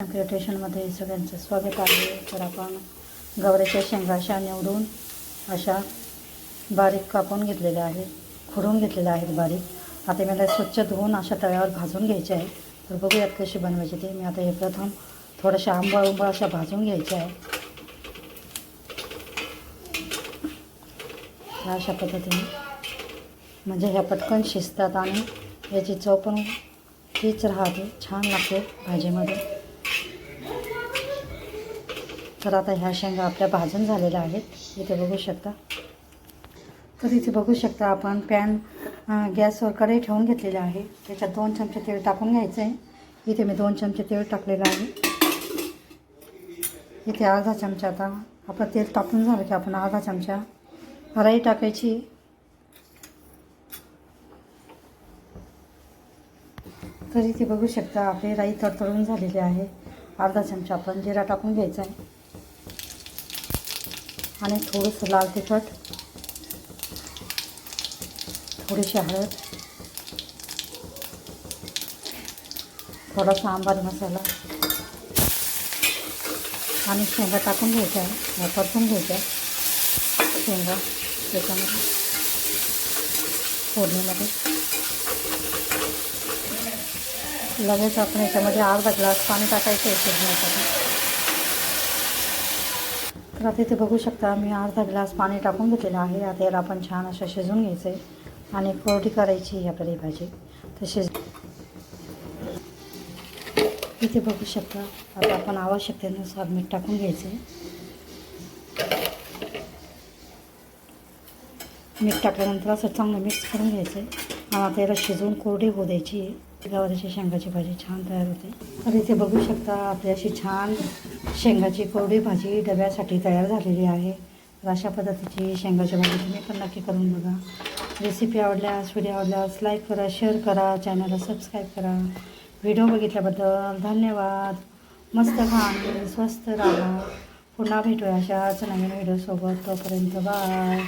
क्रिएटेशनमध्ये सगळ्यांचं स्वागत आहे. तर आपण गवऱ्याच्या शेंगा अशा निवडून अशा बारीक कापून घेतलेल्या आहेत खुडून घेतलेल्या आहेत बारीक. आता मला स्वच्छ धुवून अशा तव्यावर भाजून घ्यायचे आहे. तर बघूयात कशी बनवायची ती. मी आता हे प्रथम थोड्याशा आंबळ उंबळ अशा भाजून घ्यायच्या आहे. अशा पद्धतीने म्हणजे ह्या पटकन शिजतात आणि याची चव पण तीच राहते. छान लागते भाजीमध्ये. तर आता ह्या शेंगा आपल्या भाजून झालेल्या आहेत. इथे बघू शकता. तर इथे बघू शकता आपण पॅन गॅसवर कढई ठेवून घेतलेलं आहे. त्याच्यात दोन चमचे तेल टाकून घ्यायचं. आहे इथे मी दोन चमचे तेल टाकलेलं आहे. इथे अर्धा चमचा आता आपलं तेल टाकून झालं की आपण अर्धा चमचा राई टाकायची. तर इथे बघू शकता आपली राई तडतडून झालेली आहे. अर्धा चमचा आपण जिरा टाकून घ्यायचा आहे. आणि थोडंसं लाल तिखट. थोडीशी हळद. थोडासा आंबारी मसाला. आणि शेंगा टाकून घ्यायच्या आहे. या परतून घ्यायच्या शेंगा त्याच्यामध्ये. फोडणीमध्ये. लगेच आपण याच्यामध्ये अर्धा ग्लास पाणी टाकायचं आहे. फोडण्यासाठी तर आता इथे बघू शकता मी अर्धा ग्लास पाणी टाकून घेतलेलं आहे. आता याला आपण छान असं शिजवून घ्यायचं आहे आणि कोरडी करायची आहे आपल्याला ही भाजी. तर शिज इथे बघू शकता आता आपण आवश्यकतेनुसार मीठ टाकून घ्यायचं मीठ टाकल्यानंतर असं चांगलं मिक्स करून घ्यायचं आहे मला आता शिजवून कोरडी होऊ द्यायची गवारीची शेंगाची भाजी छान तयार होते. तर इथे बघू शकता आपली अशी छान शेंगाची कोरडी भाजी डब्यासाठी तयार झालेली आहे. तर अशा पद्धतीची शेंगाची भाजी तुम्ही पण नक्की करून बघा. रेसिपी आवडल्यास व्हिडिओ आवडल्यास लाईक करा शेअर करा चॅनलला सबस्क्राईब करा. व्हिडिओ बघितल्याबद्दल धन्यवाद. मस्त खा आणि स्वस्त राहा. पुन्हा भेटूया अशाच नवीन व्हिडिओसोबत तोपर्यंत बाय